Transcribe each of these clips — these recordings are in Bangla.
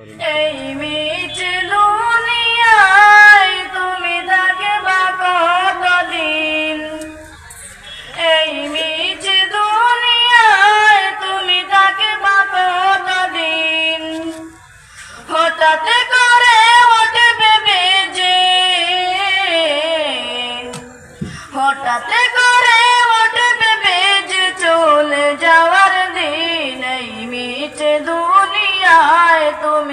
এই মিছে দুনিয়ায় তুমি থাকে বা কতদিন? এই মিছে দুনিয়ায় তুমি থাকে বা কতদিন? হঠাৎ করে ওঠে ভেবে যে হঠাৎ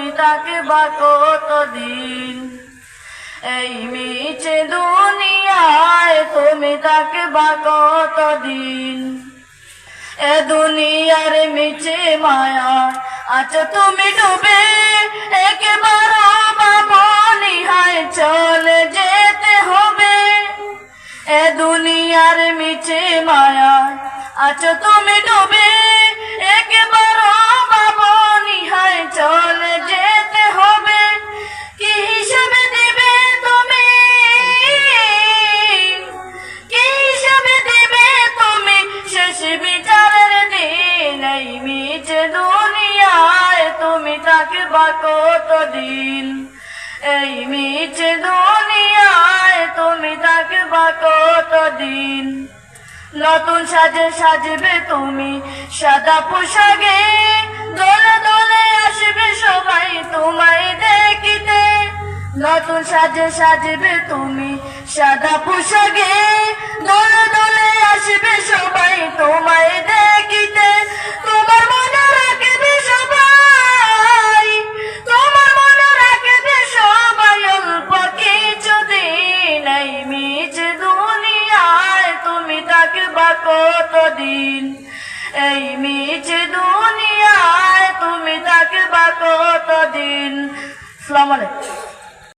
তুমি তাকে বা কতদিন? এই মিছে দুনিয়ায় তুমি তাকে বা কতদিন? এ দুনিয়ার মিছে মায়া আচ্ছা তুমি ডুবে, একেবার বাবনি হায় চলে যেতে হবে। এ দুনিয়ার মিছে মায়া আচ্ছা তুমি ডুবে বা কতদিন? এই মিছে দুনিয়ায় তুমি তাকে বা কতদিন? নতুন সাজে সাজবে তুমি সাদা পোশাকে। দোলে দোলে আসবে সবাই তোমায় দেখিতে। নতুন সাজে সাজবে তুমি সাদা পোশাকে। কতদিন? এই মিচ দুনিয়ায় তুমি তাকে বা কতদিন? সালাম আলাইকুম।